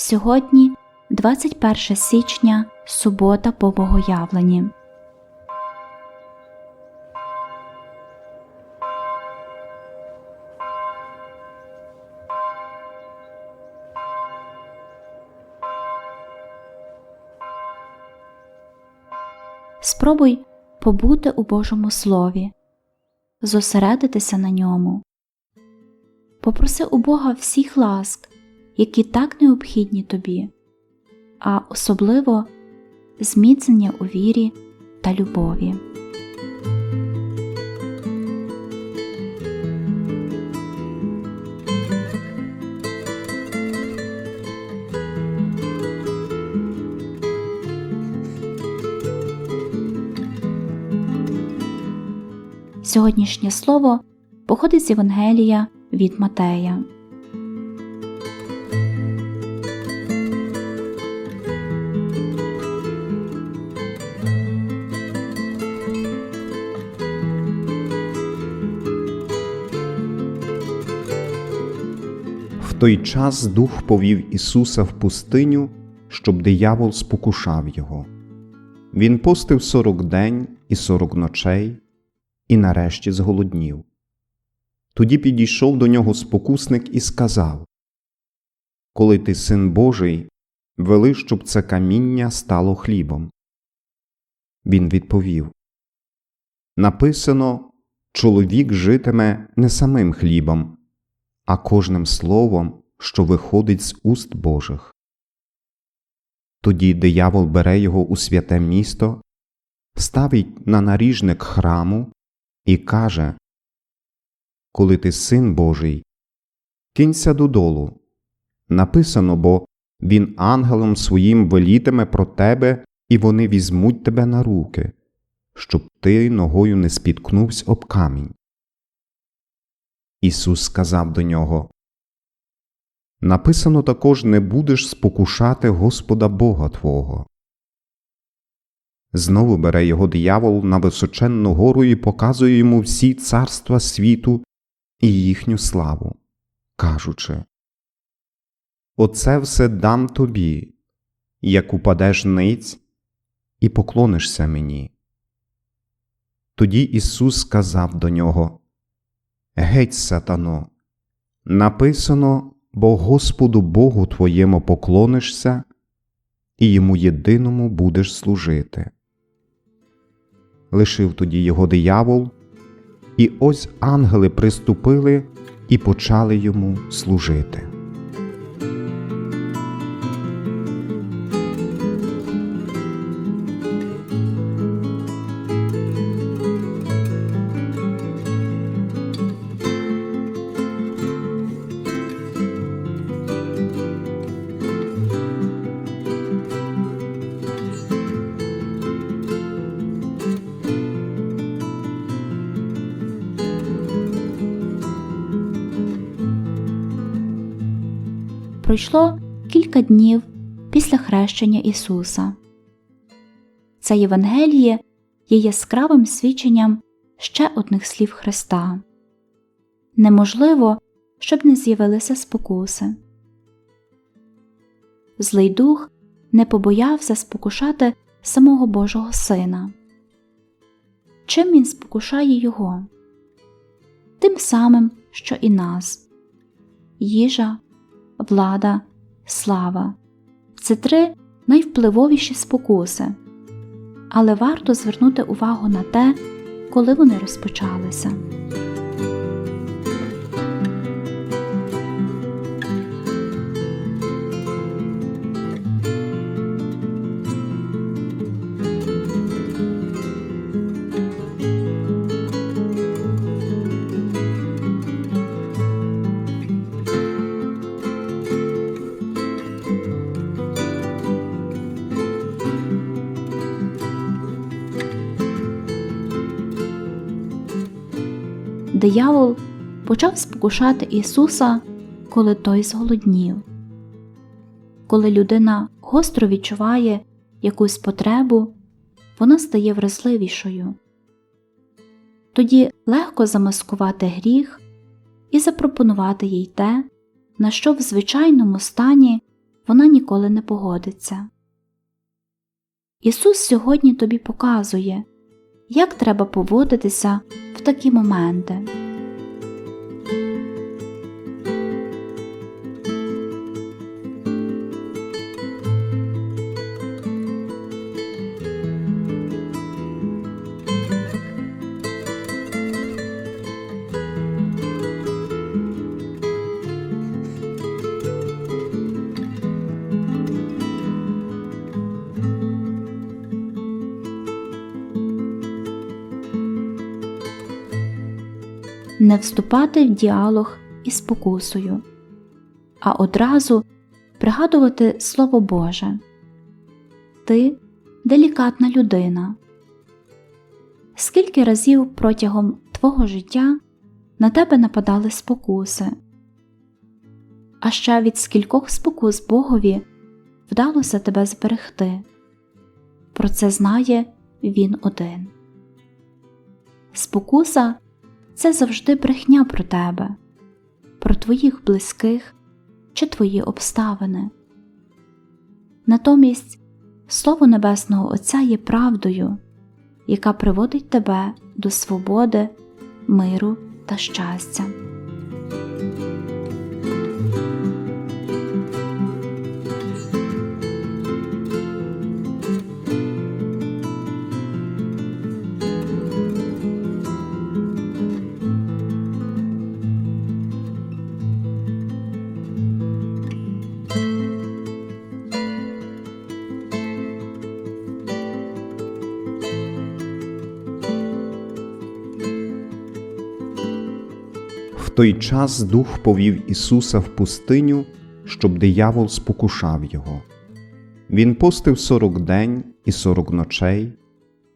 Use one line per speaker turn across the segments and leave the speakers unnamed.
Сьогодні 21 січня, субота по Богоявленні. Спробуй побути у Божому Слові, зосередитися на ньому. Попроси у Бога всіх ласк, які так необхідні тобі, а особливо зміцнення у вірі та любові. Сьогоднішнє слово походить з Євангелія від Матея.
Той час Дух повів Ісуса в пустиню, щоб диявол спокушав його. Він постив сорок день і сорок ночей, і нарешті зголоднів. Тоді підійшов до нього спокусник і сказав Коли ти син Божий, вели, щоб це каміння стало хлібом. Він відповів Написано чоловік житиме не самим хлібом, а кожним словом, що виходить з уст Божих. Тоді диявол бере його у святе місто, ставить на наріжник храму і каже Коли ти син Божий, кинься додолу. Написано бо він ангелом своїм велітиме про тебе, і вони візьмуть тебе на руки, щоб ти ногою не спіткнувся об камінь. Ісус сказав до нього Написано також не будеш спокушати Господа Бога Твого. Знову бере його диявол на височенну гору і показує йому всі царства світу і їхню славу, кажучи Оце все дам тобі, як упадеш ниць і поклонишся мені. Тоді Ісус сказав до нього Геть, сатано, написано, бо Господу Богу твоєму поклонишся, і йому єдиному будеш служити. Лишив тоді його диявол, і ось ангели приступили і почали йому служити.
Пройшло кілька днів після хрещення Ісуса. Це Євангеліє є яскравим свідченням ще одних слів Христа неможливо, щоб не з'явилися спокуси. Злий дух не побоявся спокушати самого Божого Сина. Чим він спокушає його? Тим самим, що і нас їжа, влада, слава це три найвпливовіші спокуси, але варто звернути увагу на те, коли вони розпочалися. Диявол почав спокушати Ісуса, коли той зголоднів. Коли людина гостро відчуває якусь потребу, вона стає вразливішою. Тоді легко замаскувати гріх і запропонувати їй те, на що в звичайному стані вона ніколи не погодиться. Ісус сьогодні тобі показує, як треба поводитися 부탁해 뭐만 안다. Не вступати в діалог із спокусою, а одразу пригадувати Слово Боже. Ти делікатна людина. Скільки разів протягом твого життя на тебе нападали спокуси, а ще від скількох спокус Богові вдалося тебе зберегти. Про це знає Він один. Спокуса це завжди брехня про тебе, про твоїх близьких чи твої обставини. Натомість Слово Небесного Отця є правдою, яка приводить тебе до свободи, миру та щастя.
Той час Дух повів Ісуса в пустиню, щоб диявол спокушав його. Він постив сорок день і сорок ночей,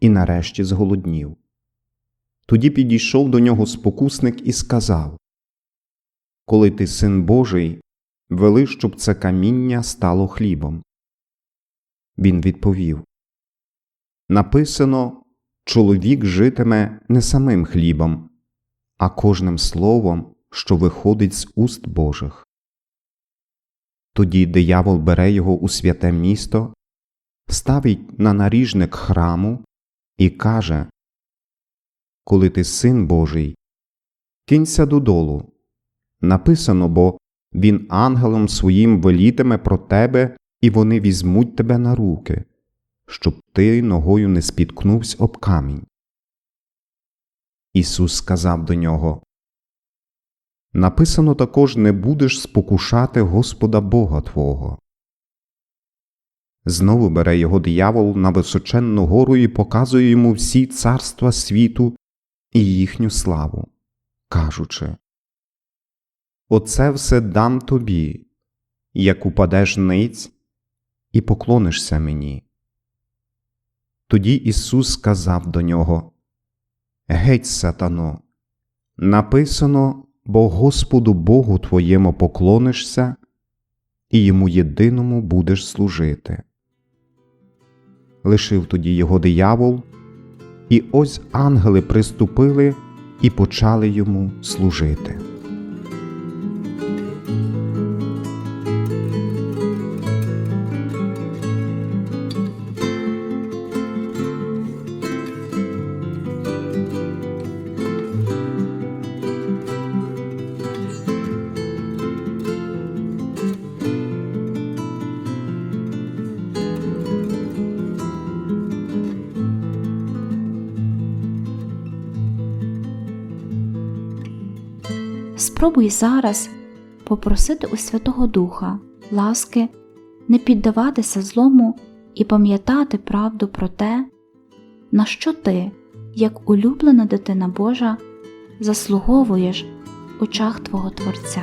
і нарешті зголоднів. Тоді підійшов до нього спокусник і сказав Коли ти син Божий, вели, щоб це каміння стало хлібом. Він відповів Написано Чоловік житиме не самим хлібом, а кожним словом, що виходить з уст Божих. Тоді диявол бере його у святе місто, ставить на наріжник храму і каже Коли ти син Божий, кинься додолу. Написано бо він ангелом своїм велітиме про тебе, і вони візьмуть тебе на руки, щоб ти ногою не спіткнувся об камінь. Ісус сказав до нього Написано також не будеш спокушати Господа Бога Твого. Знову бере його диявол на височенну гору і показує йому всі царства світу і їхню славу, кажучи Оце все дам тобі, як упадеш ниць і поклонишся мені. Тоді Ісус сказав до нього Геть, сатано, написано, бо Господу Богу твоєму поклонишся, і йому єдиному будеш служити. Лишив тоді його диявол, і ось ангели приступили і почали йому служити.
Спробуй зараз попросити у Святого Духа ласки не піддаватися злому і пам'ятати правду про те, на що ти, як улюблена дитина Божа, заслуговуєш в очах Твого Творця.